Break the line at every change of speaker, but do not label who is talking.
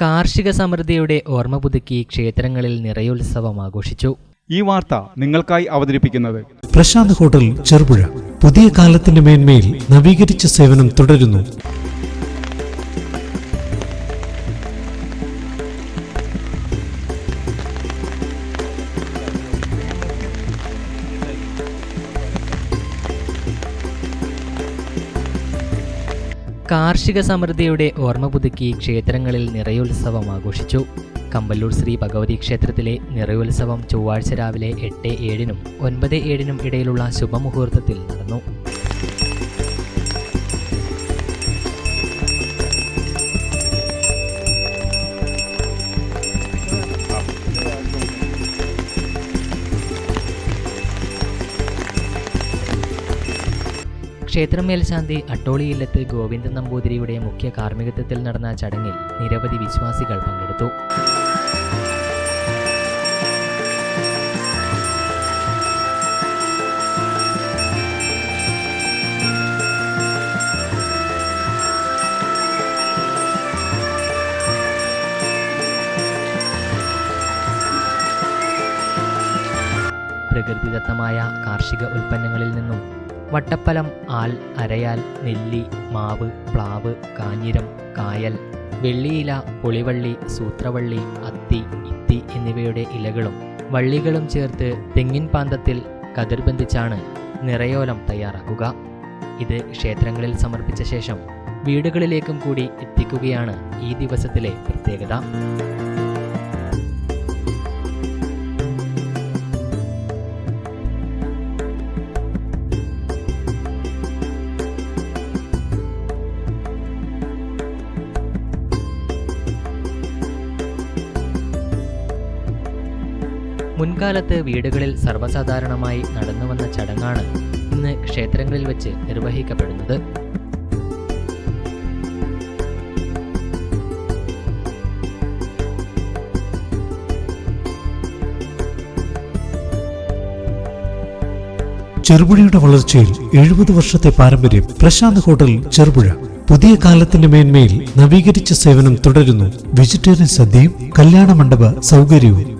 കാർഷിക സമൃദ്ധിയുടെ ഓർമ്മ പുതുക്കി ക്ഷേത്രങ്ങളിൽ നിറയുത്സവം ആഘോഷിച്ചു.
ഈ വാർത്ത നിങ്ങൾക്കായി അവതരിപ്പിക്കുന്നത്
പ്രശാന്ത് ഹോട്ടൽ ചെറുപുഴ. പുതിയ കാലത്തിന്റെ മേന്മയിൽ നവീകരിച്ച സേവനം തുടരുന്നു.
കാർഷിക സമൃദ്ധിയുടെ ഓർമ്മ പുതുക്കി ക്ഷേത്രങ്ങളിൽ നിറയുത്സവം ആഘോഷിച്ചു. കമ്പല്ലൂർ ശ്രീ ഭഗവതി ക്ഷേത്രത്തിലെ നിറയുത്സവം ചൊവ്വാഴ്ച രാവിലെ എട്ട് ഏഴിനും ഒൻപത് ഏഴിനും ഇടയിലുള്ള ശുഭമുഹൂർത്തത്തിൽ നടന്നു. ക്ഷേത്രം മേൽശാന്തി അട്ടോളിയില്ലത്ത് ഗോവിന്ദൻ നമ്പൂതിരിയുടെ മുഖ്യ കാർമ്മികത്വത്തിൽ നടന്ന ചടങ്ങിൽ നിരവധി വിശ്വാസികൾ പങ്കെടുത്തു. പ്രകൃതിദത്തമായ കാർഷിക ഉൽപ്പന്നങ്ങളിൽ നിന്നും വട്ടപ്പലം ആൽ അരയാൽ നെല്ലി മാവ് പ്ലാവ് കാഞ്ഞിരം കായൽ വെള്ളിയില പുളിവള്ളി സൂത്രവള്ളി അത്തി ഇത്തി എന്നിവയുടെ ഇലകളും വള്ളികളും ചേർത്ത് തെങ്ങിൻ പാന്തത്തിൽ കതിർബന്ധിച്ചാണ് നിറയോലം തയ്യാറാക്കുക. ഇത് ക്ഷേത്രങ്ങളിൽ സമർപ്പിച്ച ശേഷം വീടുകളിലേക്കും കൂടി എത്തിക്കുകയാണ് ഈ ദിവസത്തിലെ പ്രത്യേകത. മുൻകാലത്ത് വീടുകളിൽ സർവസാധാരണമായി നടന്നുവന്ന ചടങ്ങാണ് ഇന്ന് ക്ഷേത്രങ്ങളിൽ വെച്ച് നിർവഹിക്കപ്പെടുന്നത്.
ചെറുപുഴയുടെ വളർച്ചയിൽ എഴുപത് വർഷത്തെ പാരമ്പര്യം പ്രശാന്ത് ഹോട്ടൽ ചെറുപുഴ. പുതിയ കാലത്തിന്റെ മേന്മയിൽ നവീകരിച്ച സേവനം തുടരുന്നു. വെജിറ്റേറിയൻ സദ്യയും കല്യാണ മണ്ഡപ സൗകര്യവും.